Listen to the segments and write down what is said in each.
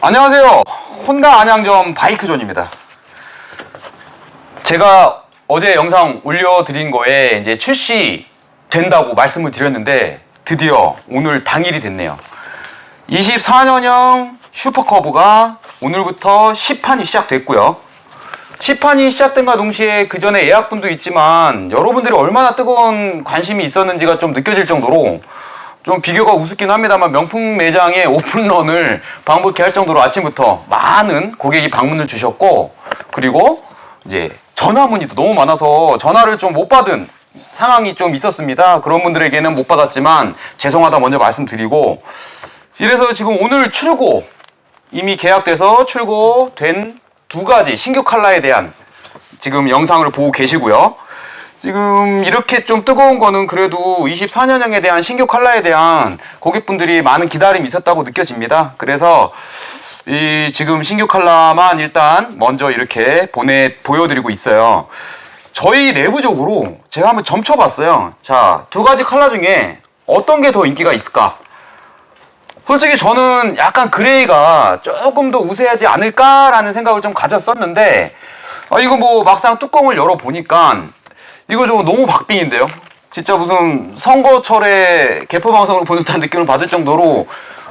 안녕하세요. 혼다 안양점 바이크존입니다. 제가 어제 영상 올려드린 거에 이제 출시 된다고 말씀을 드렸는데 드디어 오늘 당일이 됐네요. 24년형 슈퍼커브가 오늘부터 시판이 시작됐고요. 시판이 시작된과 동시에 그 전에 예약분도 있지만 여러분들이 얼마나 뜨거운 관심이 있었는지가 좀 느껴질 정도로 좀 비교가 우습긴 합니다만 명품 매장의 오픈런을 방북케 할 정도로 아침부터 많은 고객이 방문을 주셨고 그리고 이제 전화 문의도 너무 많아서 전화를 좀 못 받은 상황이 좀 있었습니다. 그런 분들에게는 못 받았지만 죄송하다 먼저 말씀드리고 이래서 지금 오늘 출고 이미 계약돼서 출고된 두 가지 신규 컬러에 대한 지금 영상을 보고 계시고요. 지금 이렇게 좀 뜨거운 거는 그래도 24년형에 대한 신규 컬러에 대한 고객분들이 많은 기다림이 있었다고 느껴집니다. 그래서 이 지금 신규 컬러만 일단 먼저 이렇게 보내 보여드리고 있어요. 저희 내부적으로 제가 한번 점쳐봤어요. 자, 두 가지 컬러 중에 어떤 게 더 인기가 있을까? 솔직히 저는 약간 그레이가 조금 더 우세하지 않을까라는 생각을 좀 가졌었는데 아, 이거 뭐 막상 뚜껑을 열어보니까 이거 좀 너무 박빙인데요. 진짜 무슨 선거철에 개표 방송을 보는 듯한 느낌을 받을 정도로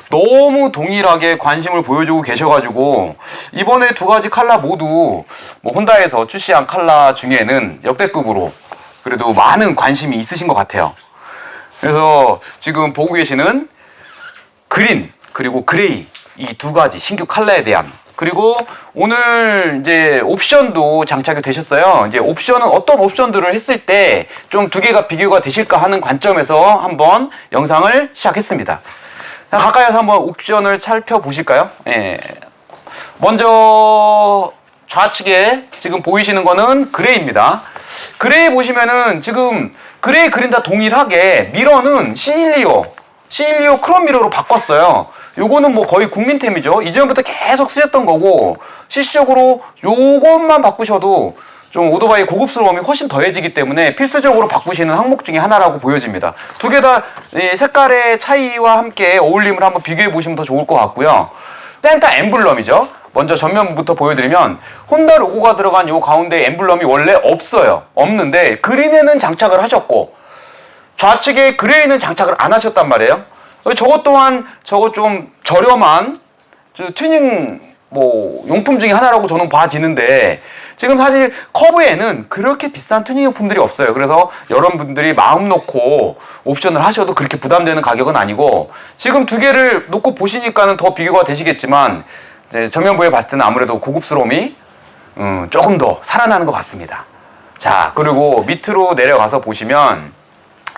너무 동일하게 관심을 보여주고 계셔가지고 이번에 두 가지 칼라 모두 뭐 혼다에서 출시한 칼라 중에는 역대급으로 그래도 많은 관심이 있으신 것 같아요. 그래서 지금 보고 계시는 그린 그리고 그레이 이 두 가지 신규 컬러에 대한 그리고 오늘 이제 옵션도 장착이 되셨어요. 이제 옵션은 어떤 옵션들을 했을 때 좀 두 개가 비교가 되실까 하는 관점에서 한번 영상을 시작했습니다. 자, 가까이서 한번 옵션을 살펴보실까요? 예. 먼저 좌측에 지금 보이시는 거는 그레이입니다. 그레이 보시면은 지금 그레이 그린 다 동일하게 미러는 C12호 C12호 크롬 미러로 바꿨어요. 요거는 뭐 거의 국민템이죠. 이전부터 계속 쓰셨던 거고 실질적으로 요것만 바꾸셔도 좀 오토바이 고급스러움이 훨씬 더해지기 때문에 필수적으로 바꾸시는 항목 중에 하나라고 보여집니다. 두 개 다 색깔의 차이와 함께 어울림을 한번 비교해 보시면 더 좋을 것 같고요. 센터 엠블럼이죠. 먼저 전면부터 보여드리면 혼다 로고가 들어간 요 가운데 엠블럼이 원래 없어요. 없는데 그린에는 장착을 하셨고 좌측에 그레이는 장착을 안 하셨단 말이에요. 저것 또한 저거 좀 저렴한 저 튜닝 뭐 용품 중에 하나라고 저는 봐지는데 지금 사실 커브에는 그렇게 비싼 튜닝 용품들이 없어요. 그래서 여러분들이 마음 놓고 옵션을 하셔도 그렇게 부담되는 가격은 아니고 지금 두 개를 놓고 보시니까는 더 비교가 되시겠지만 이제 전면부에 봤을 때는 아무래도 고급스러움이 음, 조금 더 살아나는 것 같습니다. 자 그리고 밑으로 내려가서 보시면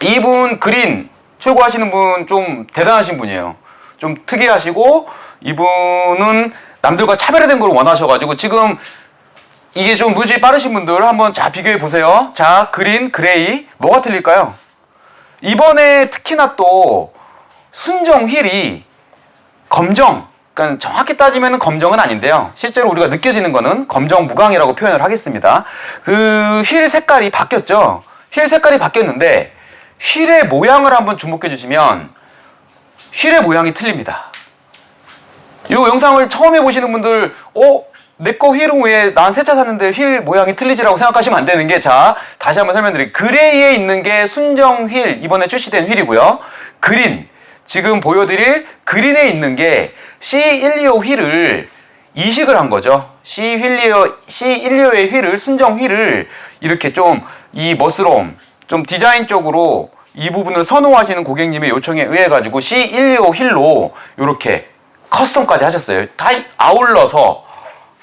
이분 그린 출고하시는 분 좀 대단하신 분이에요. 좀 특이하시고 이분은 남들과 차별화된 걸 원하셔가지고 지금 이게 좀 무지 빠르신 분들 한번 자 비교해 보세요. 자 그린 그레이 뭐가 틀릴까요? 이번에 특히나 또 순정 휠이 검정 그러니까 정확히 따지면 검정은 아닌데요. 실제로 우리가 느껴지는 거는 검정 무광이라고 표현을 하겠습니다. 그 휠 색깔이 바뀌었죠. 휠 색깔이 바뀌었는데 휠의 모양을 한번 주목해 주시면 휠의 모양이 틀립니다. 이 영상을 처음 해보시는 분들, 어? 내 거 휠은 왜 난 새 차 샀는데 휠 모양이 틀리지라고 생각하시면 안 되는 게, 자, 다시 한번 설명드릴게요. 그레이에 있는 게 순정 휠, 이번에 출시된 휠이고요. 그린, 지금 보여드릴 그린에 있는 게 C125 휠을 이식을 한 거죠. C125, C125의 휠을, 순정 휠을 이렇게 좀이 멋스러움, 좀 디자인적으로 이 부분을 선호하시는 고객님의 요청에 의해 가지고 C125 휠로 이렇게 커스텀까지 하셨어요. 다 아울러서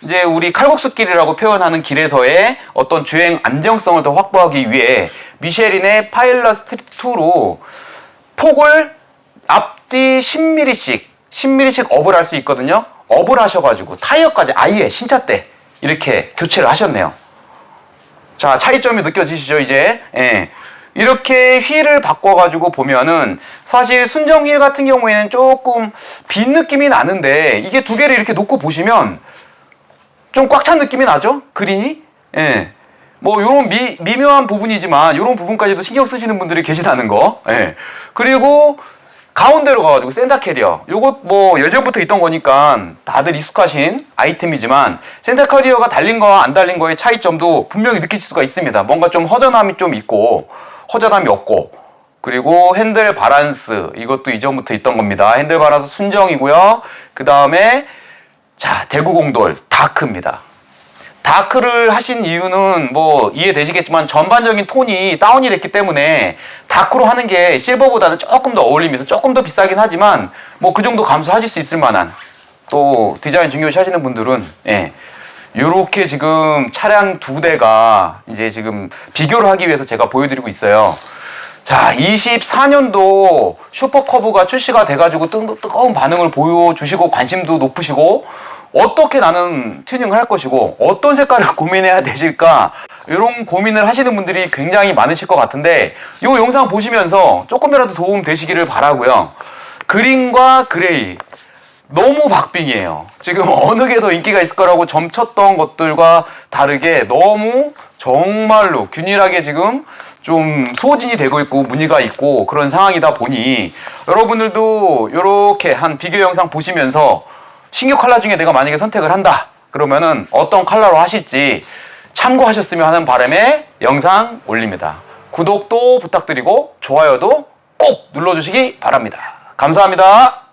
이제 우리 칼국수길이라고 표현하는 길에서의 어떤 주행 안정성을 더 확보하기 위해 미쉐린의 파일럿 스트리트 2로 폭을 앞뒤 10mm씩 10mm씩 업을 할 수 있거든요. 업을 하셔가지고 타이어까지 아예 신차 때 이렇게 교체를 하셨네요. 자, 차이점이 느껴지시죠, 이제? 예. 이렇게 휠을 바꿔가지고 보면은 사실 순정 휠 같은 경우에는 조금 빈 느낌이 나는데 이게 두 개를 이렇게 놓고 보시면 좀 꽉 찬 느낌이 나죠? 그린이? 예. 뭐 요런 미, 미묘한 부분이지만 요런 부분까지도 신경 쓰시는 분들이 계시다는 거. 예. 그리고 가운데로 가가지고 센터 캐리어. 요것 뭐 예전부터 있던 거니까 다들 익숙하신 아이템이지만 센터 캐리어가 달린 거와 안 달린 거의 차이점도 분명히 느낄 수가 있습니다. 뭔가 좀 허전함이 좀 있고 허전함이 없고 그리고 핸들 바란스 이것도 이전부터 있던 겁니다. 핸들 바란스 순정이고요. 그 다음에 자 대구 공돌 다크입니다. 다크를 하신 이유는 뭐 이해되시겠지만 전반적인 톤이 다운이 됐기 때문에 다크로 하는 게 실버보다는 조금 더 어울리면서 조금 더 비싸긴 하지만 뭐 그 정도 감수하실 수 있을 만한 또 디자인 중요시 하시는 분들은 예. 요렇게 지금 차량 두 대가 이제 지금 비교를 하기 위해서 제가 보여드리고 있어요. 자, 24년도 슈퍼커브가 출시가 돼가지고 뜨, 뜨거운 반응을 보여주시고 관심도 높으시고 어떻게 나는 튜닝을 할 것이고 어떤 색깔을 고민해야 되실까 이런 고민을 하시는 분들이 굉장히 많으실 것 같은데 이 영상 보시면서 조금이라도 도움 되시기를 바라고요. 그린과 그레이 너무 박빙이에요. 지금 어느 게 더 인기가 있을 거라고 점쳤던 것들과 다르게 너무 정말로 균일하게 지금 좀 소진이 되고 있고 무늬가 있고 그런 상황이다 보니 여러분들도 이렇게 한 비교 영상 보시면서 신규 컬러 중에 내가 만약에 선택을 한다 그러면은 어떤 컬러로 하실지 참고하셨으면 하는 바람에 영상 올립니다. 구독도 부탁드리고 좋아요도 꼭 눌러주시기 바랍니다. 감사합니다.